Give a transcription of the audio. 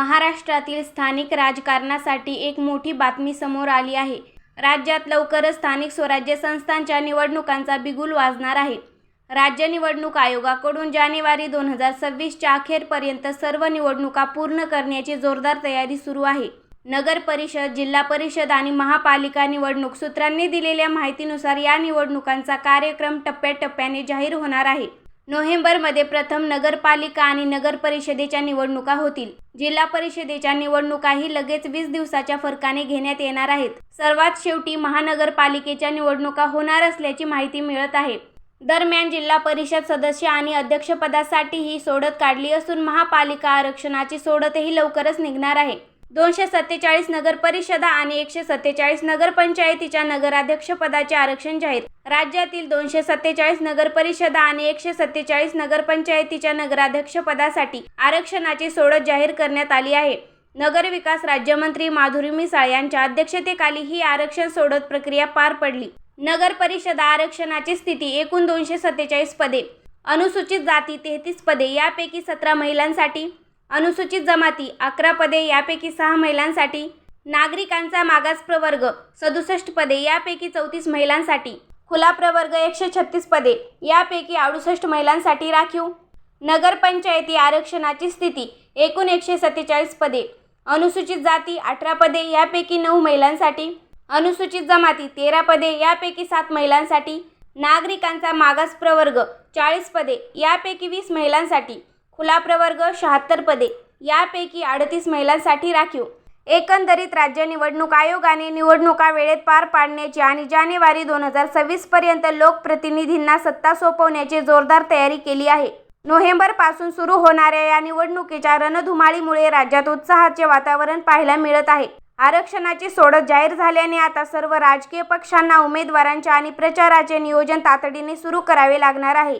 महाराष्ट्रातील स्थानिक राजकारणासाठी एक मोठी बातमी समोर आली आहे. राज्यात लवकरच स्थानिक स्वराज्य संस्थांच्या निवडणुकांचा बिगुल वाजणार आहे. राज्य निवडणूक आयोगाकडून जानेवारी दोन हजार सव्वीसच्या अखेरपर्यंत सर्व निवडणुका पूर्ण करण्याची जोरदार तयारी सुरू आहे. नगर परिषद जिल्हा परिषद आणि महापालिका निवडणूक सूत्रांनी दिलेल्या माहितीनुसार या निवडणुकांचा कार्यक्रम टप्प्याटप्प्याने जाहीर होणार आहे. नोव्हेंबरमध्ये प्रथम नगरपालिका आणि नगर परिषदेच्या निवडणुका होतील. जिल्हा परिषदेच्या निवडणुकाही लगेच वीस दिवसाच्या फरकाने घेण्यात येणार आहेत. सर्वात शेवटी महानगरपालिकेच्या निवडणुका होणार असल्याची माहिती मिळत आहे. दरम्यान जिल्हा परिषद सदस्य आणि अध्यक्षपदासाठीही सोडत काढली असून महापालिका आरक्षणाची सोडतही लवकरच निघणार आहे. दोनशे सत्तेचाळीस नगर परिषदा आणि एकशे सत्तेचाळीस नगरपंचायतीच्या नगराध्यक्षपदाचे आरक्षण जाहीर. राज्यातील दोनशे सत्तेचाळीस नगर परिषदा आणि एकशे सत्तेचाळीस नगरपंचायतीच्या नगराध्यक्षपदासाठी आरक्षणाची सोडत जाहीर करण्यात आली आहे. नगरविकास राज्यमंत्री माधुरी मिसाळ यांच्या अध्यक्षतेखाली ही आरक्षण सोडत प्रक्रिया पार पडली. नगर परिषदा आरक्षणाची स्थिती एकूण दोनशे सत्तेचाळीस पदे. अनुसूचित जाती तेहतीस पदे यापैकी सतरा महिलांसाठी अनुसूचित जमाती अकरा पदे यापैकी सहा महिलांसाठी नागरिकांचा मागास प्रवर्ग सदुसष्ट पदे यापैकी चौतीस महिलांसाठी खुला प्रवर्ग एकशे छत्तीस पदे यापैकी अडुसष्ट महिलांसाठी राखीव. नगरपंचायती आरक्षणाची स्थिती एकूण एकशे सत्तेचाळीस पदे. अनुसूचित जाती अठरा पदे यापैकी नऊ महिलांसाठी. अनुसूचित जमाती तेरा पदे यापैकी सात महिलांसाठी. नागरिकांचा मागास प्रवर्ग चाळीस पदे यापैकी वीस महिलांसाठी. खुला प्रवर्ग शहात्तर पदे. यापैकी अडतीस महिलांसाठी राखीव. एकंदरीत राज्य निवडणूक आयोगाने निवडणुका वेळेत पार पाडण्याची आणि जानेवारी दोन हजार सव्वीसपर्यंत लोकप्रतिनिधींना सत्ता सोपवण्याची जोरदार तयारी केली आहे. नोव्हेंबरपासून सुरू होणाऱ्या या निवडणुकीच्या रणधुमाळीमुळे राज्यात उत्साहाचे वातावरण पाहायला मिळत आहे. आरक्षणाची सोडत जाहीर झाल्याने आता सर्व राजकीय पक्षांना उमेदवारांच्या आणि प्रचाराचे नियोजन तातडीने सुरू करावे लागणार आहे.